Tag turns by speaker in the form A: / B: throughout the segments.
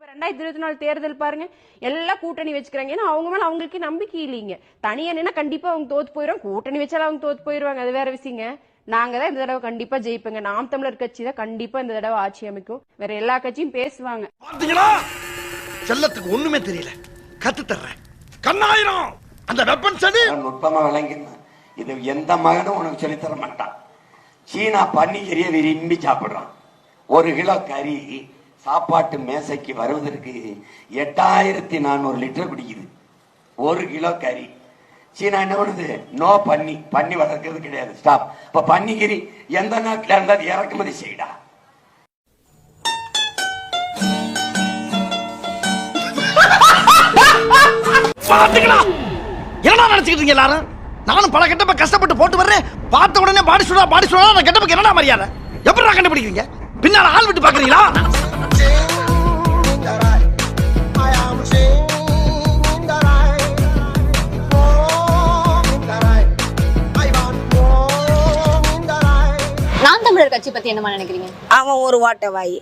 A: இப்ப ரெண்டாயிரத்தி இருபத்தி நாலு தேர்தல் பாருங்க எல்லாம் கூட்டணி வச்சுக்கிறாங்க. ஏன்னா அவங்க மேல அவங்களுக்கு நம்பிக்கை இல்லைங்க. தனியா நின்னா கண்டிப்பா அவங்க தோத்து போயிடும் கூட்டணி வச்சாலும் அவங்க தோத்து போயிருவாங்க. அது வேற விஷயங்க. நாங்க தான் இந்த தடவை கண்டிப்பா ஜெயிப்போங்க. நாம் தமிழர் கட்சி தான் கண்டிப்பா இந்த தடவை ஆட்சி அமைக்கும். வேற எல்லா கட்சியும் பேசுவாங்க.
B: பாத்தீங்களா? செல்லத்துக்கு ஒண்ணுமே தெரியல. கத்து தர்றேன். கண்ணாயிரம்! அந்த வெப்பன் சனி
C: அவன் நுட்பமா விளங்கினான் இது எந்த மகனும் உனக்கு சொல்லித் தர மாட்டான். சீனா பன்னிக்கறியை விரும்பி சாப்பிடுறான். ஒரு கிலோ கறி சாப்பாட்டு மேசைக்கு வருவதற்கு எட்டாயிரத்தி நானூறு லிட்டர் பிடிக்குது ஒரு கிலோ கறி. சீனா என்ன பண்ணுது? நோ பன்னி. பண்ணி வளர்க்கறது கிடையாது. ஸ்டாப் இப்போ பன்னிக்கறி எந்த நாட்டில் இருந்தாலும் இறக்குமதி செய்யடா
B: பாத்தீங்களா என்ன நினைச்சுக்கிட்டு எல்லாரும்? நானும் பல கெட்டப்ப கஷ்டப்பட்டு போட்டு வர்றேன். பார்த்த உடனே பாடி சொல்றா பாடி சொல்றா அந்த என்னடா மரியாதை? எப்படி கண்டுபிடிக்கிறீங்க? பின்னால ஆள் விட்டு பாக்குறீங்களா
D: கட்சி பத்தி என்னமா நினைக்கிறீங்க?
E: அவன் ஒரு வாட்டை வாய்.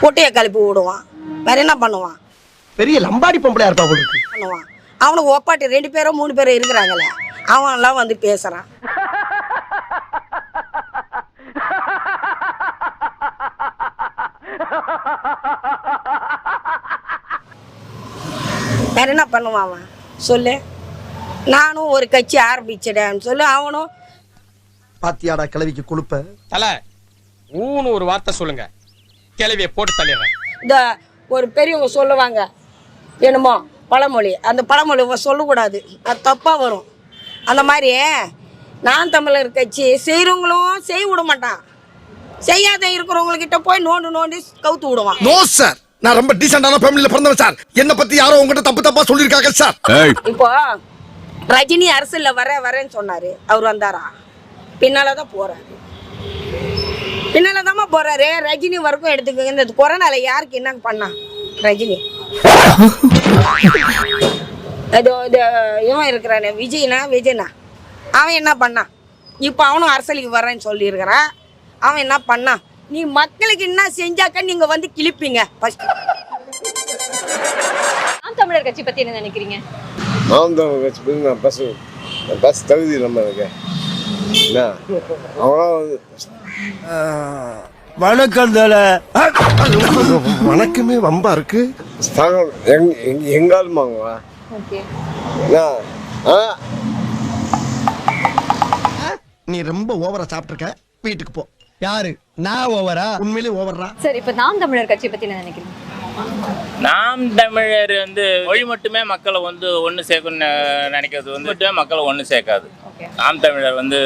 E: பொட்டைய கழுப்பி விடுவான். வேற என்ன பண்ணுவான்?
B: பெரிய லம்பாடி பொம்பளையா இருப்பா
E: பண்ணுவான். அவனுக்கு ஒப்பாட்டி ரெண்டு பேரோ மூணு பேரோ இருக்கிறாங்களே அவன் எல்லாம் வந்து பேசுறான். வேற என்ன பண்ணுவான் அவன்? சொல்லு. நானும் ஒரு கட்சி ஆரம்பிச்சிடேன்னு சொல்லு. அவனும்
B: பாத்தியாடா கிழவிக்கு கொழுப்ப?
F: தல ஊன்னு ஒரு வார்த்தை சொல்லுங்க. கிளவிய போட்டு தள்ளிடுறேன்.
E: இந்த ஒரு பெரியவங்க சொல்லுவாங்க என்னமோ பழமொழி. அந்த பழமொழி சொல்லக்கூடாது. அது தப்பாக வரும். அந்த மாதிரி நான் தமிழர் கட்சி செய்கிறவங்களும் செய்ய விட மாட்டான். செய்யாத இருக்கிறவங்கக்கிட்ட போய் நோண்டு நோண்டி கவுத்து விடுவான்.
B: நோ சார் நான் ரொம்ப டீசென்டான ஃபேமிலில பிறந்தவன் சார் என்ன பத்தி யாரோ உங்ககிட்ட தப்பு தப்பா சொல்லிருக்காங்க சார்
E: இப்போ ரஜினி அரசியலில் வர வரேன்னு சொன்னார். அவர் வந்தாரா? பின்னால தான் போகிறாரு பின்னால தாம்மா போகிறாரு ரஜினி வரைக்கும் எடுத்துக்கோங்க. இந்த கொரோனால யாருக்கு என்ன பண்ணா? ரஜினி. அது இது இவன் இருக்கிறானே. விஜய்னா விஜய்னா. அவன் என்ன பண்ணான் இப்போ அவனும் அரசியலுக்கு வரேன்னு சொல்லியிருக்கிறான் அவன் என்ன பண்ணான் நீ மக்களுக்கு என்ன செஞ்சாக்க நீங்கள் வந்து கிழிப்பீங்க? ஃபஸ்ட்டு
D: நான் தமிழர் கட்சி பத்தி என்ன நினைக்கிறீங்க?
G: நாம் தமிழ் கட்சி பற்றி நான் பஸ் பஸ் தகுதி நம்ம இருக்கு என்ன
B: வணக்கம் வணக்கமே வம்பா இருக்கு.
G: ஸ்தானம் எங் எங் எங்காலும் வாங்குவா
D: ஓகே.
G: என்ன ஆ.
B: நீ ரொம்ப ஓவரா சாப்பிட்டுருக்க. வீட்டுக்கு போ.
H: யாரு? நான் ஓவரா?
B: உண்மையிலே ஓவர்ரா?
D: சரி இப்ப நாம் தமிழர் கட்சி பத்தி என்ன நினைக்கிறீங்க?
I: நாம் தமிழர் வந்து மொழி மட்டுமே மக்களை வந்து ஒன்று சேர்க்கணும்னு நினைக்கிறது வந்து மட்டுமே மக்களை ஒன்று சேர்க்காது. நாம் தமிழர் வந்து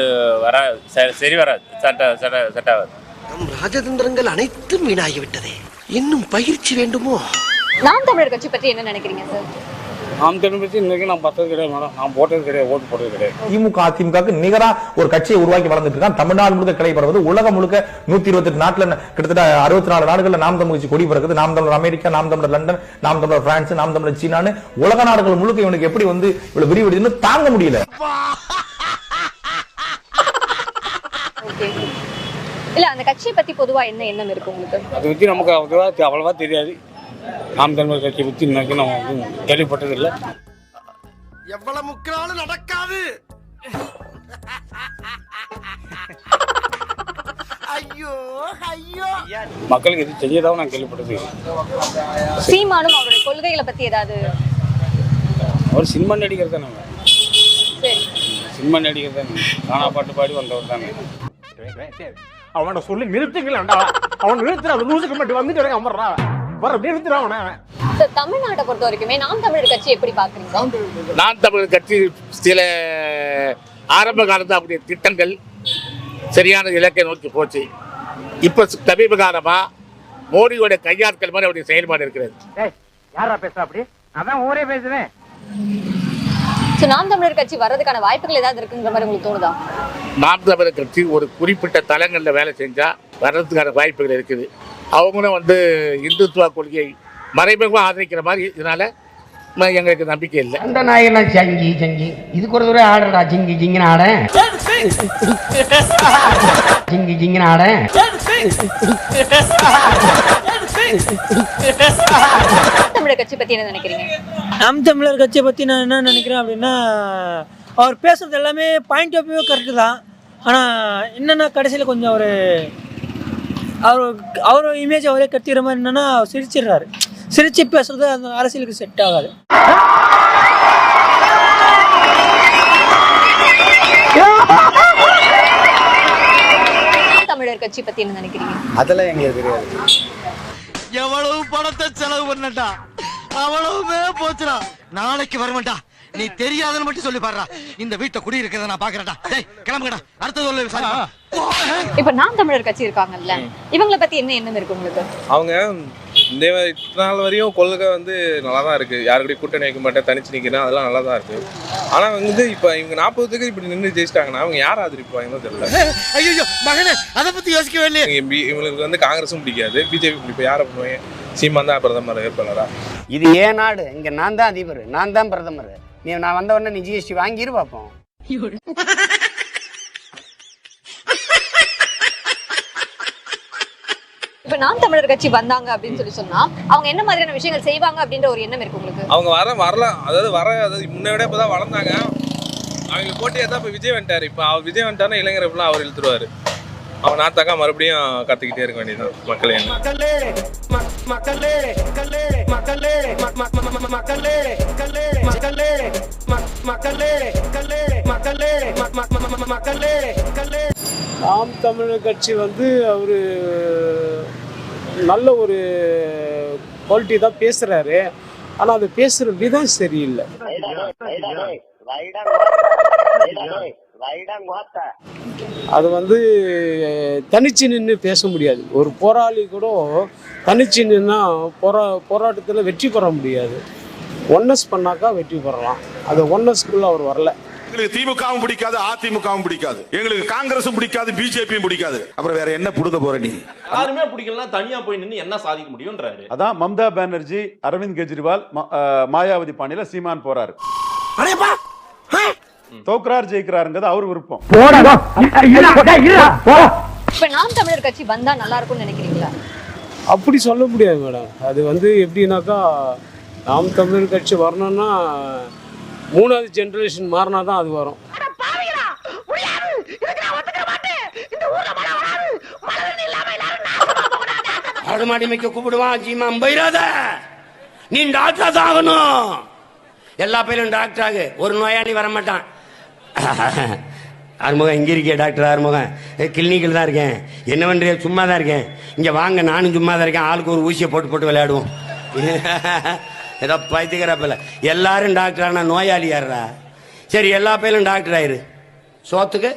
I: வரா ச- சரி வராது. சட்ட சட்ட செட் ஆகாது
B: நம் ராஜதந்திரங்கள் அனைத்தும் வீணாகி விட்டதே இன்னும் பயிற்சி வேண்டுமோ?
D: நாம் தமிழர் கட்சி பத்தி என்ன நினைக்கிறீங்க சார்?
J: நாம் தமிழ் பற்றி இன்னைக்கு நான் பார்த்தது கிடையாது மேடம். நான் போட்டது கிடையாது ஓட்டு போட்டது கிடையாது.
H: திமுக அதிமுக நிகரா ஒரு கட்சியை உருவாக்கி வளர்ந்துட்டு இருக்கான். தமிழ்நாடு முழுக்க கிளை பரவுது. உலகம் முழுக்க நூத்தி இருபத்தி எட்டு நாட்டுல கிட்டத்தட்ட அறுபத்தி நாலு நாடுகள்ல நாம் தமிழ் கட்சி கொடி பறக்குது. நாம் தமிழர் அமெரிக்கா நாம் தமிழர் லண்டன் நாம் தமிழர் பிரான்ஸ் நாம் தமிழர் சீனான்னு உலக நாடுகள் முழுக்க இவனுக்கு எப்படி வந்து இவ்வளவு விரிவடைதுன்னு தாங்க முடியல.
D: இல்ல அந்த கட்சியை பத்தி பொதுவா என்ன எண்ணம் இருக்கு உங்களுக்கு?
J: அதை பற்றி நமக்கு அவ்வளவா அவ்வளவா தெரியாது. நாம் தமிழ் கட்சியை பற்றி இன்னைக்கு நம்ம வந்து கேள்விப்பட்டது இல்லை
B: எவ்வளவு முக்கினாலும் நடக்காது. ஐயோ ஐயோ.
J: மக்களுக்கு எது தெரியாதவங்க நான் கேள்விப்பட்டது.
D: சீமானும் அவருடைய கொள்கைகளை பத்தி ஏதாவது
J: அவர் சினிமா நடிகர் தானே சினிமா நடிகர் தானே. காணா பாட்டு பாடி வந்தவர் தானே.
H: அவன்கிட்ட சொல்லி நிறுத்துங்களா அவன் நிறுத்துற லூசுக்கு மட்டும் வந்துட்டு அமர்றான் அவனை
D: சார் தமிழ்நாட்டை பொறுத்த வரைக்குமே நாம் தமிழர் கட்சி எப்படி பாக்குறீங்க
I: நாம் தமிழர் கட்சி. சில ஆரம்ப காலத்து திட்டங்கள் சரியான இலக்கை நோக்கி போச்சு. இப்போ சமீப காலமாக மோடியோட கையாட்கள் மாதிரி அவருடைய செயல்பாடு இருக்கிறது.
H: யாரா பேசுறா அப்படி? அதான் ஊரே பேசுவேன்.
D: சோ நாம் தமிழர் கட்சி வர்றதுக்கான வாய்ப்புகள் ஏதாவது இருக்குங்கிற மாதிரி உங்களுக்கு தோணுதா?
I: நாம் தமிழர் கட்சி ஒரு குறிப்பிட்ட தளங்களில் வேலை செஞ்சால் வர்றதுக்கான வாய்ப்புகள் இருக்குது. அவங்களும் வந்து இந்துத்துவ கொள்கையை மறைமுகமாக ஆதரிக்கிற மாதிரி இதனால எங்களுக்கு நம்பிக்கை இல்லை.
H: அந்த நாயெல்லாம் சங்கி சங்கி இதுக்கு ஒரு தடவை ஆடுறா ஜிங்கி ஜிங்கின்னு ஆட.
C: ஜிங்கி ஜிங்கி ஆட.
D: தமிழர் கட்சி பத்தி என்ன நினைக்கிறீங்க?
K: நாம் தமிழர் கட்சியை பற்றி நான் என்ன நினைக்கிறேன் அப்படின்னா அவர் பேசுறது எல்லாமே பாயிண்ட் ஆஃப் வியூ கரெக்டு தான். ஆனால் என்னென்னா கடைசியில் கொஞ்சம் அவர் அவர் அவர் இமேஜ் அவரே கட்டிக்கிற மாதிரி என்னென்னா சிரிச்சிடுறாரு. சிரிச்சு பேசுறது அந்த அரசியலுக்கு செட் ஆகாது.
D: தமிழர் கட்சி பத்தி என்ன நினைக்கிறீங்க?
L: அதெல்லாம் எங்களுக்கு தெரியாது.
M: எவ்வளவு பணத்தை செலவு பண்ணட்டா? அவ்வளவுமே போச்சுடா. நாளைக்கு வரமாட்டா நீ தெரியாதுன்னு மட்டும் சொல்லி பாடுறா. இந்த வீட்டை குடி இருக்கிறத நான் பாக்குறேன்டா. டேய் கிளம்புங்கடா. அடுத்தது சொல்லு விசாரிப்பா.
D: இப்ப நாம் தமிழர் கட்சி இருக்காங்கல்ல இவங்கள பத்தி என்ன எண்ணம் இருக்கு உங்களுக்கு?
J: அவங்க இந்த இத்தனை நாள் வரையும் கொள்கை வந்து நல்லா தான் இருக்கு. யாருக்கிட்டையும் கூட்டணி வைக்க மாட்டேன் தனிச்சு நிற்கிறேன் அதெல்லாம் நல்லா தான் இருக்கு. ஆனால் வந்து இப்போ இவங்க நாற்பதுக்கு இப்படி நின்று ஜெயிச்சிட்டாங்கன்னா அவங்க யார் ஆதரிப்பாங்கன்னு தெரியல.
M: ஐயோ மகனே அதை பத்தி யோசிக்கவே இல்லையே.
J: இவங்க பி- இவங்களுக்கு வந்து காங்கிரஸும் பிடிக்காது பிஜேபி இப்போ யாரை பண்ணுவாங்க சீமான் தான் பிரதமர் வேட்பாளரா?
C: இது ஏன் நாடு? இங்க நான் தான் அதிபர் நான் தான் பிரதமர். நீ நான் வந்த உடனே நீ ஜிஎஸ்டி வாங்கிரு பார்ப்போம்
D: இப்ப நாம் தமிழர் கட்சி வந்தாங்க அப்படின்னு சொல்லி சொன்னா அவங்க என்ன மாதிரியான விஷயங்கள் செய்வாங்க அப்படின்ற ஒரு எண்ணம் இருக்கு உங்களுக்கு?
J: அவங்க வர வரலாம் அதாவது வர அதாவது முன்ன விட இப்போ தான் வளர்ந்தாங்க. அவங்களுக்கு போட்டியாக தான் இப்போ விஜய் வந்துட்டார். இப்போ அவர் விஜய் வந்துட்டாருன்னா இளைஞர் அவர் இழுத்துருவாரு. அவன் நாத்தாக்கா மறுபடியும் கற்றுக்கிட்டே இருக்க வேண்டியதுதான். மக்களே
M: மக்களே மக்களே மக்களே மக்களே மக்களே மக்களே மக்களே மக்களே மக்களே மக்களே மக்களே மக்களே.
J: நாம் தமிழர் கட்சி வந்து அவர் நல்ல ஒரு குவாலிட்டி தான் பேசுகிறாரு ஆனால் அது பேசுகிற விதம் சரியில்லை. அது வந்து தனிச்சு நின்று பேச முடியாது. ஒரு போராளி கூட தனிச்சு நின்னா போரா போராட்டத்தில் வெற்றி பெற முடியாது. ஒன்னஸ் பண்ணாக்கா வெற்றி பெறலாம். அது ஒன்னஸ்க்குள்ளே அவர் வரல.
L: எங்களுக்கு திமுகவும் பிடிக்காது அதிமுகவும் பிடிக்காது. எங்களுக்கு காங்கிரஸும் பிடிக்காது பிஜேபியும் பிடிக்காது. அப்புறம் வேற என்ன புடுங்க போற நீ?
F: யாருமே பிடிக்கலாம் தனியா போய் நின்று என்ன சாதிக்க முடியும்ன்றாரு.
L: அதான் மம்தா பானர்ஜி அரவிந்த் கெஜ்ரிவால் மாயாவதி பாணியில சீமான் போறாரு. தோக்குறார் ஜெயிக்கிறாருங்கிறது அவர் விருப்பம்.
D: இப்ப நாம் தமிழர் கட்சி வந்தா நல்லா இருக்கும்னு நினைக்கிறீங்களா?
J: அப்படி சொல்ல முடியாது மேடம். அது வந்து எப்படின்னாக்கா நாம் தமிழர் கட்சி வரணும்னா மூணாவது ஜென்ரேஷன் மாறினா தான் அது வரும்.
C: ஆடு மாடி மேய்க்க கூப்பிடுவான் ஜீமா போயிடாத நீ டாக்டர் தான் ஆகணும்! எல்லா பேரும் டாக்டர் ஆகு. ஒரு நோயாளி வர மாட்டான் ஆறுமுகம் இங்கே இருக்கே டாக்டர் ஆறுமுகம். கிளினிக்கில் தான் இருக்கேன். என்ன பண்ணுறிய சும்மா தான் இருக்கேன். இங்கே வாங்க நானும் சும்மா தான் இருக்கேன். ஆளுக்கு ஒரு ஊசியை போட்டு போட்டு விளையாடுவோம். ஏதோ பைத்தியக்கிறப்பில்ல எல்லாரும் டாக்டர் ஆனால் நோயாளி சரி எல்லா பேரும் டாக்டர் ஆயிரு. சோத்துக்கு?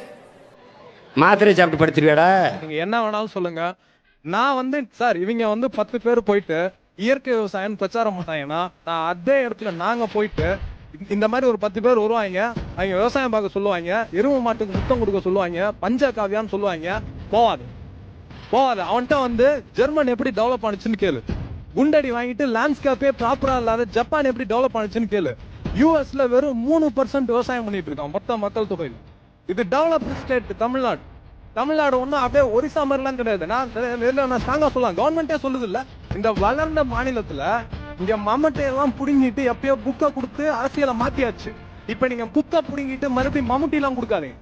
C: மாத்திரை சாப்பிட்டு படுத்துருவியாடா?
J: நீங்கள் என்ன வேணாலும் சொல்லுங்க. நான் வந்து சார் இவங்க வந்து பத்து பேர் போயிட்டு இயற்கை விவசாயம் பிரச்சாரம் பண்ணாங்கன்னா நான் அதே இடத்துல நாங்கள் போயிட்டு இந்த- மாதிரி ஒரு பத்து பேர் வருவாங்க. அவங்க விவசாயம் பார்க்க சொல்லுவாங்க. எருமை மாட்டுக்கு முத்தம் கொடுக்க சொல்லுவாங்க. பஞ்ச காவியான்னு சொல்லுவாங்க. போவாது. போவாது. அவன்கிட்ட வந்து ஜெர்மன் எப்படி டெவலப் ஆனுச்சுன்னு கேளு. குண்டடி வாங்கிட்டு லேண்ட்ஸ்கேப்பே ப்ராப்பரா இல்லாத ஜப்பான் எப்படி டெவலப் ஆனுச்சுன்னு கேளு. யூஎஸ்ல வெறும் மூணு பர்சன்ட் விவசாயம் பண்ணிட்டு இருக்கான். மொத்த மக்கள் தொகையில். இது டெவலப் ஸ்டேட் தமிழ்நாடு. தமிழ்நாடு ஒன்றும் அப்படியே ஒரிசா மாதிரிலாம் கிடையாது. நான் நான் ஸ்ட்ராங்காக சொல்லலாம். கவர்மெண்ட்டே சொல்லுது இல்லை. இந்த வளர்ந்த மாநிலத்தில் இங்க மம்மட்டையெல்லாம் புடுங்கிட்டு எப்பயோ புக்கை கொடுத்து அரசியலை மாத்தியாச்சு. இப்போ நீங்க புக்கை புடுங்கிட்டு மறுபடியும் மம்முட்டி எல்லாம் கொடுக்காதீங்க.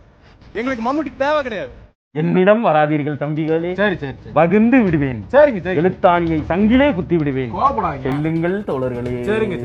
J: எங்களுக்கு மம்முட்டி தேவை கிடையாது.
F: என்னிடம் வராதீர்கள் தம்பிகளே. சரி சரி பகிர்ந்து விடுவேன். சரிங்க சரி எழுத்தாணியை சங்கிலே குத்தி விடுவேன். செல்லுங்கள் தோழர்களே. சரிங்க